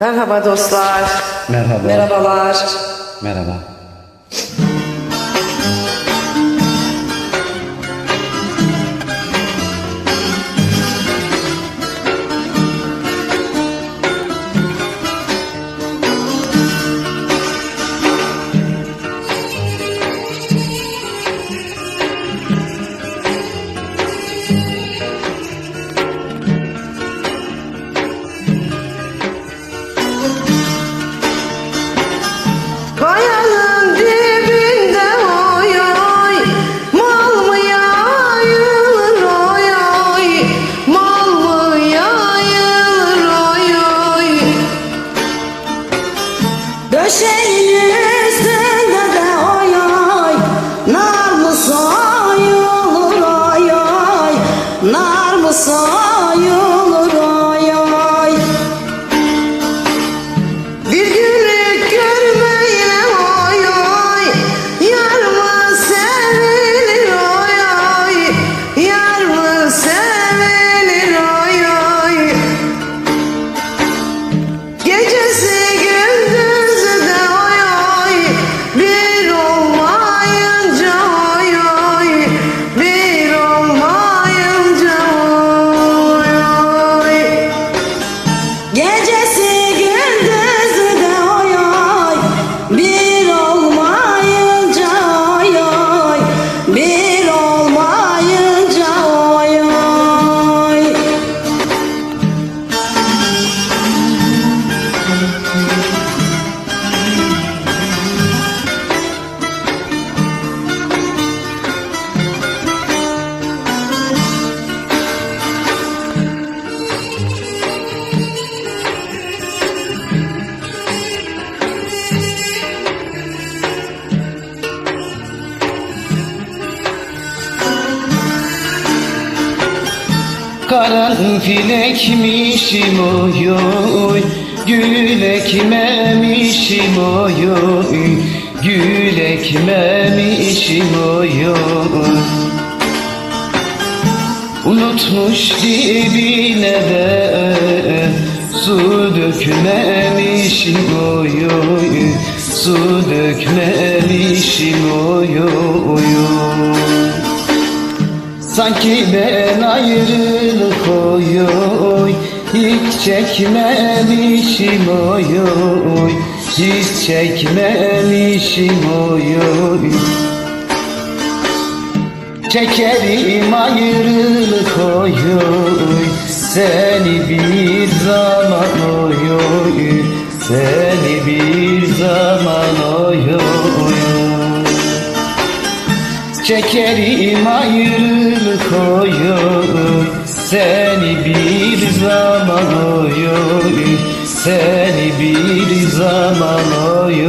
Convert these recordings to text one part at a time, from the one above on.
Merhaba dostlar. Merhaba. Merhabalar. Merhaba. Üstünde Karanfil ekmişim oy oy. Gül ekmemişim oy oy. Gül ekmemişim oy oy. Unutmuş dibine de Su dökmemişim oy oy. Su dökmemişim oy oy Sanki ben ayrılık çekmemişim oy oy. Hiç çekmemişim oy oy. Çekerim ayrılık oy oy. Seni bir zaman oy oy. Seni bir zaman oy oy. Çekerim ayrılık oy oy. Seni bir zaman oy oy Seni bir zaman oy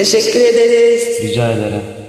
Teşekkür ederiz. Rica ederim.